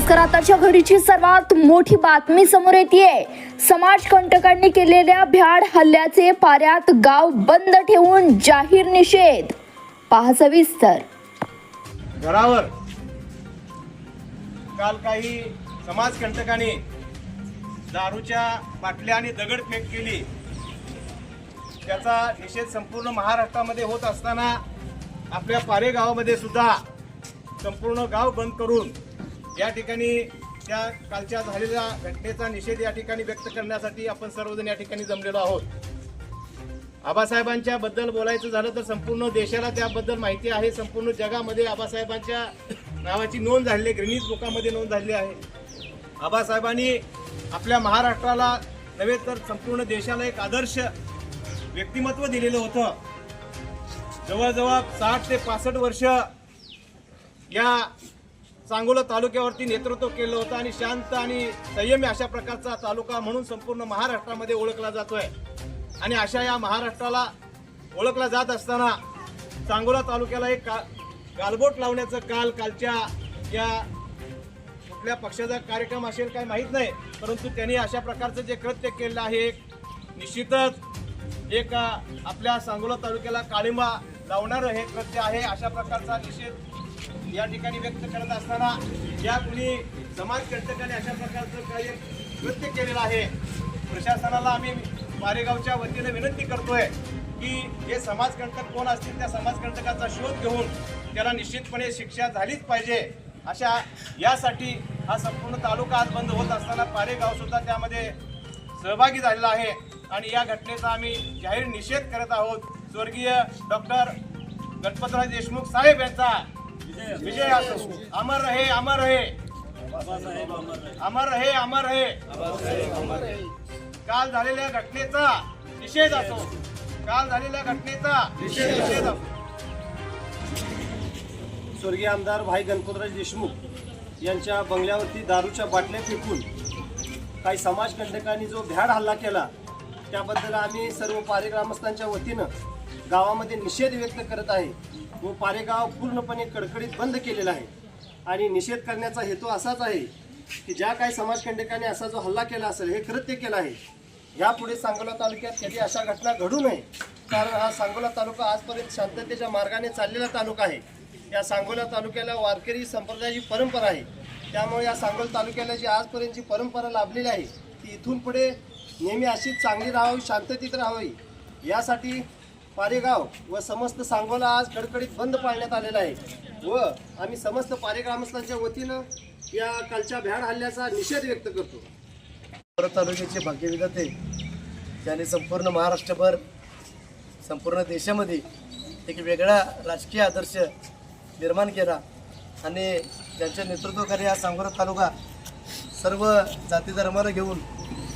नमस्कार आताच्या घडीची सर्वात मोठी बातमी समोर येते समाज कंटकांनी केलेल्या भ्याड हल्ल्याचे पाऱ्यात गाव बंद ठेवून जाहीर निषेध. पहा सविस्तर घरावर. काल काही समाजकंटकांनी दारूच्या बाटल्या आणि दगडफेक केली. त्याचा निषेध संपूर्ण महाराष्ट्रामध्ये होत असताना आपल्या पारे गावामध्ये सुद्धा संपूर्ण गाव बंद करून या ठिकाणी त्या कालच्या झालेल्या घटनेचा निषेध या ठिकाणी व्यक्त करण्यासाठी आपण सर्वजण या ठिकाणी जमलेलो आहोत. आबासाहेबांच्या बद्दल बोलायचं झालं तर संपूर्ण देशाला त्याबद्दल माहिती आहे. संपूर्ण जगामध्ये आबासाहेबांच्या नावाची नोंद झालेली आहे. ग्रीनिज बुकामध्ये नोंद झालेली आहे. आबासाहेबांनी आपल्या महाराष्ट्राला नव्हे तर संपूर्ण देशाला एक आदर्श व्यक्तिमत्व दिलेलं होतं. जवळजवळ साठ ते पासष्ट वर्ष या सांगोला तालुक्यावरती नेतृत्व केलं होतं आणि शांत आणि संयमी अशा प्रकारचा तालुका म्हणून संपूर्ण महाराष्ट्रामध्ये ओळखला जातोय. आणि अशा या महाराष्ट्राला ओळखला जात असताना सांगोला तालुक्याला एक का गालबोट लावण्याचं काल कालच्या या कुठल्या पक्षाचा कार्यक्रम असेल काय माहीत नाही परंतु त्यांनी अशा प्रकारचं जे कृत्य केलं आहे एक निश्चितच एक आपल्या सांगोला तालुक्याला काळिंबा लावणारं हे कृत्य आहे अशा प्रकारचा निषेध या ठिकाणी व्यक्त करत असताना ज्या कुणी समाजकंटकाने अशा प्रकारचं कार्य कृत्य केलेलं आहे. प्रशासनाला आम्ही मारेगावच्या वतीने विनंती करतोय की हे समाजकंटक कोण असतील त्या समाजकंटकाचा शोध घेऊन त्याला निश्चितपणे शिक्षा झालीच पाहिजे. अशा यासाठी हा संपूर्ण तालुका आज बंद होत असताना पारेगाव सुद्धा त्यामध्ये सहभागी झालेला आहे. आणि या घटनेचा आम्ही जाहीर निषेध करत आहोत. स्वर्गीय डॉक्टर गणपतराव देशमुख साहेब यांचा विजय असो अमर रहे अमर रहे. अमर रहे अमर रहे. काल झालेल्या घटनेचा निषेध असो. काल झालेल्या घटनेचा निषेध असो. स्वर्गीय आमदार भाई गणपतराज देशमुख यांच्या बंगल्यावरती दारूच्या बाटल्या फेकून काही समाजकंटकांनी जो भ्याड हल्ला केला त्याबद्दल आम्ही सर्व पारे ग्रामस्थांच्या वतीनं गावामध्ये निषेध व्यक्त करत आहे. व पारेगाव पूर्णपणे कडकडीत बंद केलेला आहे. आणि निषेध करण्याचा हेतू असाच आहे की ज्या काही समाजकंटकांनी असा जो हल्ला केला असेल हे कृत्य केलं आहे. यापुढे सांगोला तालुक्यात कधी अशा घटना घडू नये कारण हा सांगोला तालुका आजपर्यंत शांततेच्या मार्गाने चाललेला तालुका आहे. या सांगोला तालुक्याला वारकरी संप्रदायाची परंपरा आहे. त्यामुळे या सांगोला तालुक्याला जी आजपर्यंतची परंपरा लाभलेली आहे ती इथून पुढे नेहमी अशीच चांगली राहावी शांततेत राहावी. यासाठी पारेगाव व समस्त सांगोला आज कडकडीत बंद पाळण्यात आलेला आहे. व आम्ही समस्त पारे ग्रामस्थांच्या वतीनं या कालच्या भ्याड हल्ल्याचा निषेध व्यक्त करतो. परत तालुक्याचे भाग्यविधाते ज्याने संपूर्ण महाराष्ट्रभर संपूर्ण देशामध्ये एक वेगळा राजकीय आदर्श निर्माण केला आणि त्यांच्या नेतृत्वाखाली हा सांगोला तालुका सर्व जाती धर्माला घेऊन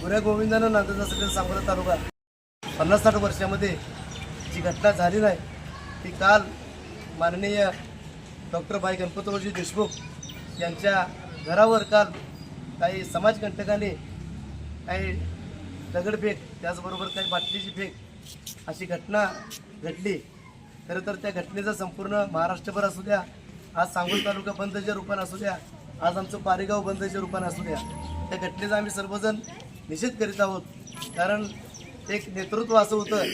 गुऱ्या गोविंदानं नांदत असलेला सांगोला तालुका पन्नास साठ वर्षामध्ये जी घटना झाली नाही ती काल माननीय डॉक्टर भाई गणपतरावजी देशमुख यांच्या घरावर काल काही समाजकंटकांनी काही दगडफेक त्याचबरोबर काही बाटलीची फेक अशी घटना घडली. खरं तर त्या घटनेचा संपूर्ण महाराष्ट्रभर असू द्या आज सांगोल तालुका बंदच्या रूपानं असू द्या आज आमचं पारेगाव बंदच्या रूपानं असू द्या त्या घटनेचा आम्ही सर्वजण निषेध करीत आहोत. कारण एक नेतृत्व असं होतं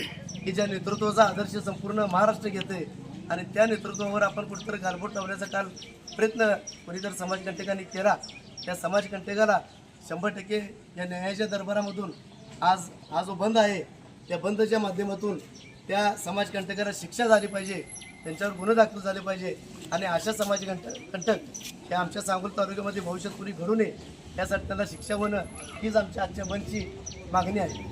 की ज्या नेतृत्वाचा आदर्श संपूर्ण महाराष्ट्र घेते आणि त्या नेतृत्वावर आपण कुठेतरी गालबोट लावण्याचा काल प्रयत्न कोणीतरी समाजकंटकांनी केला. त्या समाजकंटकाला शंभर टक्के या न्यायाच्या दरबारामधून आज हा जो बंद आहे त्या बंदच्या माध्यमातून त्या समाजकंटकाला शिक्षा झाली पाहिजे त्यांच्यावर गुन्हे दाखल झाले पाहिजे आणि अशा समाजकंट कंटक हे आमच्या सांगोल तालुक्यामध्ये भविष्यात कुणी घडू नये यासाठी त्यांना शिक्षा होणं हीच आमच्या आजच्या बंदची मागणी आहे.